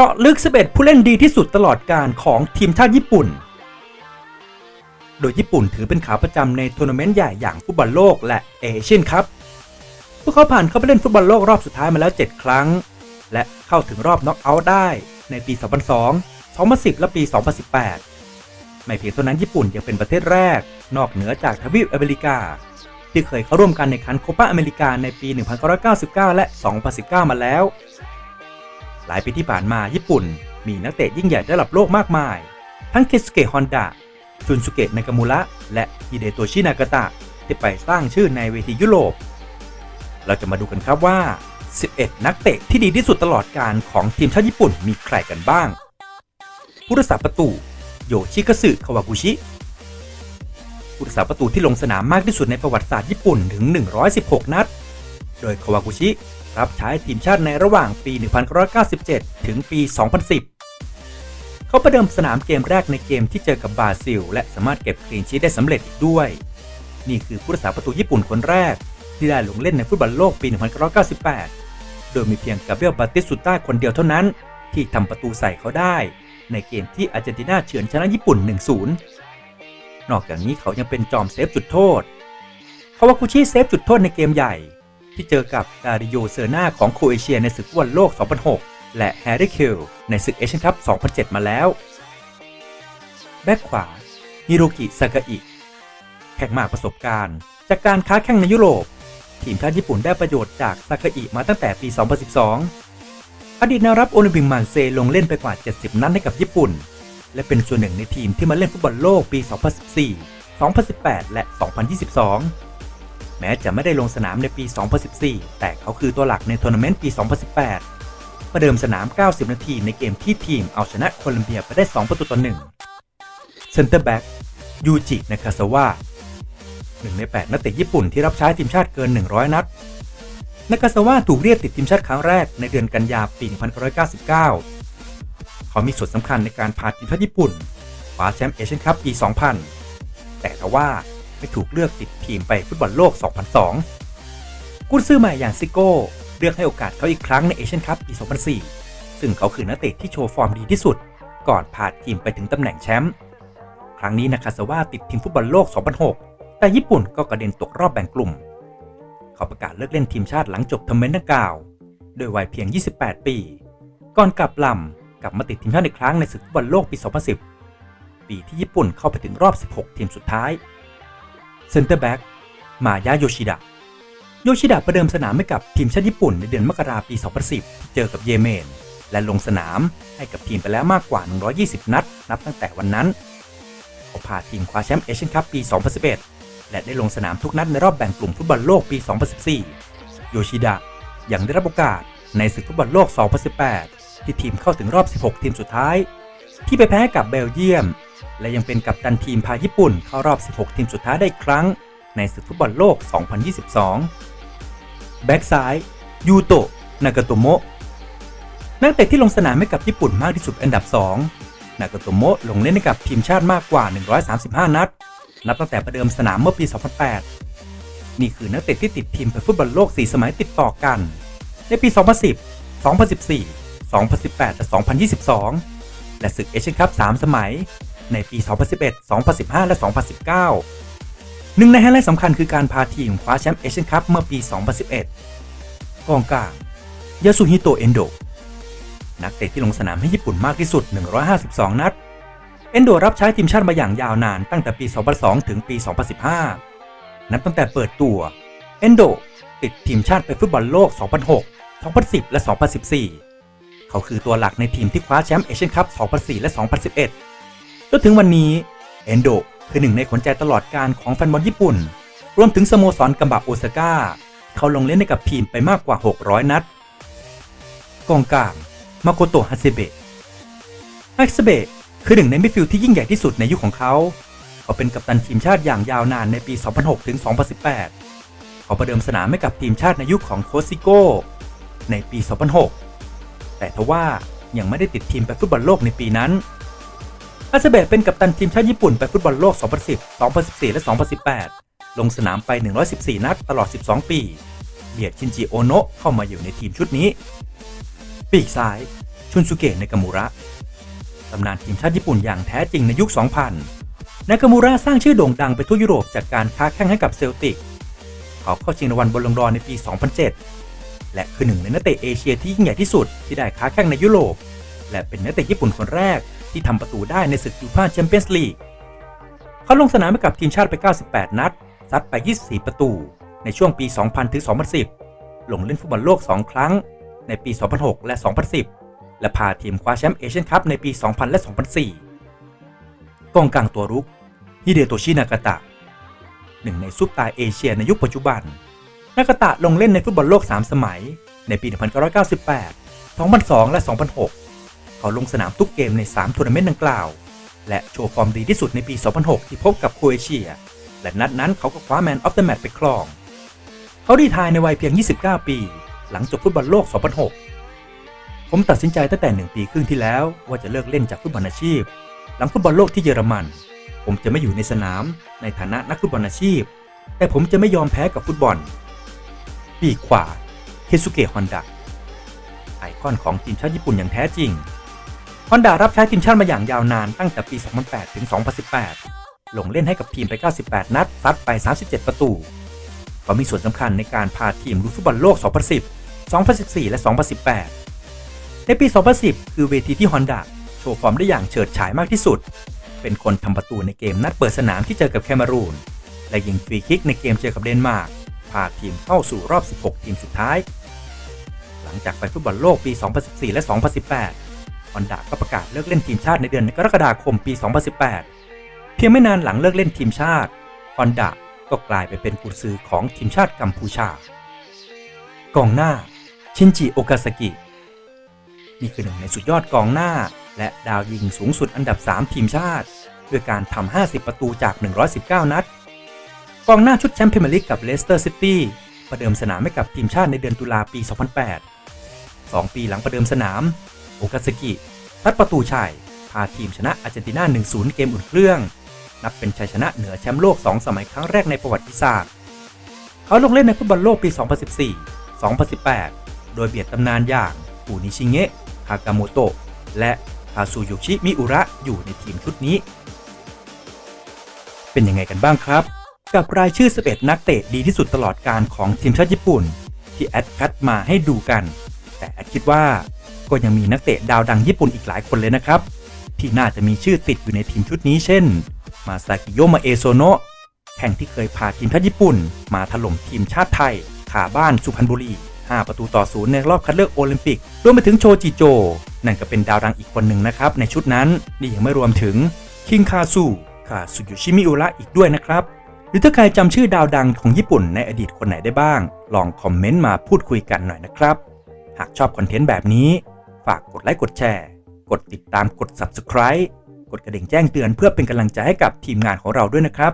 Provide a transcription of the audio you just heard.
จาะลึก 11 ผู้เล่นดีที่สุดตลอดการของทีมชาติญี่ปุ่น โดยญี่ปุ่นถือเป็นขาประจำในทัวร์นาเมนต์ใหญ่อย่างฟุตบอลโลกและเอเชียนคัพ พวกเขาผ่านเข้าไปเล่นฟุตบอลโลกรอบสุดท้ายมาแล้ว 7 ครั้ง และเข้าถึงรอบน็อกเอาท์ได้ในปี 2002 2010 และปี 2018 ไม่เพียงเท่านั้นญี่ปุ่นยังเป็นประเทศแรก นอกเหนือจากทวีปอเมริกา ที่เคยเข้าร่วมการแข่งขันโคปาอเมริกาในปี 1999 และ 2019 มาแล้ว หลายปีที่ผ่านมาญี่ปุ่น มีนักเตะยิ่งใหญ่ระดับโลกมากมาย ทั้งเคสเกะฮอนดะจุนสุเกะนากามุระและฮิเดโตชินากาตะที่ไปสร้างชื่อในเวทียุโรป เราจะมาดูกันครับว่า 11 นักเตะที่ดีที่สุดตลอดการของทีมชาติญี่ปุ่นมีใครกันบ้าง ผู้รักษาประตู โยชิกาสึคาวากุชิผู้รักษาประตูที่ลงสนามมากที่สุดในประวัติศาสตร์ญี่ปุ่นถึง 116 นัด โดยคาวากุชิ รับใช้ทีมชาติในระหว่างปี 1997 ถึงปี 2010 เขาประเดิมสนามเกมแรกในเกมที่เจอกับบราซิล และสามารถเก็บคลีนชีทได้สำเร็จอีกด้วย นี่คือผู้รักษาประตูญี่ปุ่นคนแรก ที่ได้ลงเล่นในฟุตบอลโลกปี 1998 โดยมีเพียงกาเบรียลบาติสตุต้าคนเดียวเท่านั้น ที่ทำประตูใส่เขาได้ ในเกมที่อาร์เจนตินาเฉือนชนะญี่ปุ่น 1-0 นอกจากนี้เขายังเป็นจอมเซฟจุดโทษคาวากุชิเซฟจุดโทษในเกมใหญ่ ที่เจอกับดาริโยเซอร์นาของโครเอเชียในศึกฟุตบอลโลก 2006 และแฮร์รี่คิลในศึกเอเชียนคัพ 2007 มาแล้ว แบ็คขวาฮิโรกิซากาอิ แข่งมากประสบการณ์ จากการค้าแข่งในยุโรป ทีมชาติญี่ปุ่นได้ประโยชน์จากซากาอิมาตั้งแต่ปี 2012 อดีตนวรับโอลิมปิกมาร์เซลงเล่นไปกว่า 70 นัดให้กับญี่ปุ่น และเป็นส่วนหนึ่งในทีมที่มาเล่นฟุตบอลโลกปี 2014 2018 และ 2022 แม้จะไม่ได้ลงสนามในปี 2014 แต่เขาคือตัวหลักในทัวร์นาเมนต์ปี 2018 ประเดิมสนาม 90 นาทีในเกมที่ทีมเอาชนะโคลัมเบียไปได้ 2 ประตูต่อ1เซนเตอร์แบ็กยูจินาคาซาวะหนึ่งใน 8 นักเตะญี่ปุ่นที่รับใช้ทีมชาติเกิน 100 นัดนากาซาวะถูกเรียกติดทีมชาติครั้งแรกในเดือนกันยาปี 1999 เขามีส่วนสำคัญในการพาทีมชาติญี่ปุ่นคว้าแชมป์เอเชียนคัพปี 2000 แต่ทว่า ไม่ถูกเลือกติดทีมไปฟุตบอลโลก 2002 กุนซือใหม่อย่างซิโก้ เลือกให้โอกาสเขาอีกครั้งในเอเชียนคัพปี 2004 ซึ่งเขาคือนักเตะที่โชว์ฟอร์มดีที่สุด ก่อนพาทีมไปถึงตำแหน่งแชมป์ ครั้งนี้นาคาซาวะติดทีมฟุตบอลโลก 2006 แต่ญี่ปุ่นก็กระเด็นตกรอบแบ่งกลุ่ม เขาประกาศเลิกเล่นทีมชาติหลังจบทัวร์นาเมนต์ดังกล่าวโดยวัยเพียง 28 ปี ก่อนกลับลำกลับมาติดทีมชาติอีกครั้งในศึกฟุตบอลโลกปี 2010 ปีที่ญี่ปุ่นเข้าไปถึงรอบ 16 ทีมสุดท้าย เซนเตอร์แบ็กมายาโยชิดะ โยชิดะประเดิมสนามให้กับทีมชาติญี่ปุ่นในเดือนมกราปี 2010ที่เจอกับเยเมน และลงสนามให้กับทีมไปแล้วมากกว่า 120 นัด นับตั้งแต่วันนั้นเขาพาทีมคว้าแชมป์เอเชียนคัพปี 2011 และได้ลงสนามทุกนัดในรอบแบ่งกลุ่มฟุตบอลโลกปี 2014 โยชิดะยังได้รับโอกาสในศึกฟุตบอลโลก 2018 ที่ทีมเข้าถึงรอบ 16 ทีมสุดท้าย ที่ไปแพ้กับเบลเยียม และยังเป็นกัปตันทีมพาญี่ปุ่นเข้ารอบ 16 ทีมสุดท้ายได้ครั้ง ในศึกฟุตบอลโลก 2022 แบ็กซ้ายยูโตะนากาโตโมะนักเตะที่ลงสนามให้กับญี่ปุ่นมากที่สุดอันดับ 2 นากาโตโมะลงเล่นให้กับทีมชาติมากกว่า 135 นัด นับตั้งแต่ประเดิมสนามเมื่อปี 2008 นี่คือนักเตะที่ติดทีมไปฟุตบอลโลก 4 สมัยติดต่อกัน ในปี 2010 2014 2018 และ 2022 และศึกเอเชียนคัพ 3 สมัย ในปี 2011 2015 และ 2019 หนึ่งในไฮไลท์สำคัญคือการพาทีมคว้าแชมป์เอเชียนคัพเมื่อปี 2011 กองกลางยาสุฮิโตะเอนโด นักเตะที่ลงสนามให้ญี่ปุ่นมากที่สุด 152 นัด เอนโดรับใช้ทีมชาติมาอย่างยาวนานตั้งแต่ปี 2002 ถึงปี 2015 นับตั้งแต่เปิดตัว เอนโดติดทีมชาติไปฟุตบอลโลก 2006 2010 และ 2014 เขาคือตัวหลักในทีมที่คว้าแชมป์เอเชียนคัพ 2004 และ 2011 จนถึงวันนี้เอนโดคือหนึ่งในขวัญใจตลอดการของแฟนบอลญี่ปุ่น รวมถึงสโมสรกัมบะโอซาก้า เขาลงเล่นให้กับทีมไปมากกว่า 600 นัด กองกลางมาโกโตะฮาเซเบะฮาเซเบะคือหนึ่งในมิดฟิลด์ที่ยิ่งใหญ่ที่สุดในยุคของเขา เขาเป็นกัปตันทีมชาติอย่างยาวนานในปี 2006ถึง2018 เขาประเดิมสนามให้กับทีมชาติในยุคของโคซิโก้ในปี 2006 แต่ทว่ายังไม่ได้ติดทีมไปฟุตบอลโลกในปีนั้น อาเซเบะเป็นกัปตันทีมชาติญี่ปุ่นไปฟุตบอลโลก 2010 2014 และ 2018 ลงสนามไป 114 นัดตลอด 12 ปี เบียดชินจิโอโนะเข้ามาอยู่ในทีมชุดนี้ ปีกซ้าย ชุนสุเกะในกามูระ ตำนานทีมชาติญี่ปุ่นอย่างแท้จริงในยุค 2000 นากามูระสร้างชื่อโด่งดังไปทั่วยุโรปจากการค้าแข่งให้กับเซลติก เขาเข้าชิงรางวัลบอลลงดอร์ในปี 2007 และคือหนึ่งในนักเตะเอเชียที่ยิ่งใหญ่ที่สุดที่ได้ค้าแข่งในยุโรป และเป็นนักเตะญี่ปุ่นคนแรก ที่ทำประตูได้ในศึกยูฟ่าแชมเปี้ยนส์ลีก เขาลงสนามให้กับทีมชาติไป 98 นัด ซัดไป 24 ประตู ในช่วงปี 2000 ถึง 2010 ลงเล่นฟุตบอลโลก 2 ครั้ง ในปี 2006 และ 2010 และพาทีมคว้าแชมป์เอเชียนคัพในปี 2000 และ 2004 กองกลางตัวรุกฮิเดโตชินากาตะ หนึ่งในซุปตาร์เอเชียในยุคปัจจุบัน นากาตะลงเล่นในฟุตบอลโลก 3 สมัย ในปี 1998 2002 และ 2006 เขาลงสนามทุกเกมใน 3 ทัวร์นาเมนต์ดังกล่าว และโชว์ฟอร์มดีที่สุดในปี 2006 ที่พบกับโครเอเชีย และนัดนั้นเขาก็คว้าแมนออฟเดอะแมตช์ไปครอง เขาดีทายในวัยเพียง 29 ปี หลังจบฟุตบอลโลก 2006 ผมตัดสินใจตั้งแต่หนึ่งปีครึ่งที่แล้วว่าจะเลิกเล่นจากฟุตบอลอาชีพ หลังฟุตบอลโลกที่เยอรมัน ผมจะไม่อยู่ในสนามในฐานะนักฟุตบอลอาชีพ แต่ผมจะไม่ยอมแพ้กับฟุตบอล ปีกขวาเคซุเกะฮอนดะไอคอนของทีมชาติญี่ปุ่นอย่างแท้จริง ฮอนดารับใช้ทีมชาติมาอย่างยาวนานตั้งแต่ปี 2008 ถึง 2018 ลงเล่นให้กับทีมไป 98 นัด ซัดไป 37 ประตู ก็มีส่วนสำคัญในการพาทีมลุยฟุตบอลโลก 2010 2014 และ 2018 ในปี 2010 คือเวทีที่ฮอนดาโชว์ฟอร์มได้อย่างเฉิดฉายมากที่สุด เป็นคนทำประตูในเกมนัดเปิดสนามที่เจอกับแคนารูน และยิงฟรีคิกในเกมเจอกับเดนมาร์ก พาทีมเข้าสู่รอบ 16 ทีมสุดท้าย หลังจากไปฟุตบอลโลกปี 2014 และ 2018 อนดาก็ประกาศเลิกเล่นทีมชาติในเดือนกรกฎาคมปี 2018 เพียงไม่นานหลังเลิกเล่นทีมชาติฮอนดาก็กลายไปเป็นกุญซือของทีมชาติกัมพูชา กองหน้า ชินจิโอกาซากิ นี่คือหนึ่งในสุดยอดกองหน้า และดาวยิงสูงสุดอันดับ 3 ทีมชาติ ด้วยการทำ 50 ประตูจาก 119 นัด กองหน้าชุดแชมเป์พรีเมียร์ลีกกับเลสเตอร์ซิตี้ประเดิมสนามให้กับทีมชาติในเดือนตุลาปี 2008 2 ปีหลังประเดิมสนาม โอกาซากิทัดประตูชัยพาทีมชนะอาร์เจนตินา 1-0 เกมอุ่นเครื่อง นับเป็นชัยชนะเหนือแชมป์โลก 2 สมัยครั้งแรกในประวัติศาสตร์ เขาลงเล่นในฟุตบอลโลกปี 2014 2018 โดยเบียดตำนานอย่างปูนิชิเงะคากาโมโตะ และคาซูยุชิมิอุระอยู่ในทีมชุดนี้ เป็นยังไงกันบ้างครับ กับรายชื่อ 11 นักเตะดีที่สุดตลอดการของทีมชาติญี่ปุ่น ที่แอดคัดมาให้ดูกัน แต่แอดคิดว่า ก็ยังมีนักเตะดาวดังญี่ปุ่นอีกหลายคนเลยนะครับ ที่น่าจะมีชื่อติดอยู่ในทีมชุดนี้เช่น มาซากิโยมาเอโซโนะแข่งที่เคยพาทีมชาติญี่ปุ่น มาถล่มทีมชาติไทย ขาบ้านสุพรรณบุรี 5 ประตูต่อศูนย์ในรอบคัดเลือกโอลิมปิก รวมไปถึงโชจิโจ นั่นก็เป็นดาวดังอีกคนหนึ่งนะครับ ในชุดนั้น นี่ยังไม่รวมถึงคิงคาซูคาสุยุชิมิอุระอีกด้วยนะครับ หรือถ้าใครจำชื่อดาวดังของญี่ปุ่นในอดีตคนไหนได้บ้าง ลองคอมเมนต์มาพูดคุยกันหน่อยนะครับ หากชอบคอนเทนต์แบบนี้ ฝากกดไลค์กดแชร์ กดติดตามกด subscribe กดกระดิ่งแจ้งเตือนเพื่อเป็นกำลังใจให้กับทีมงานของเราด้วยนะครับ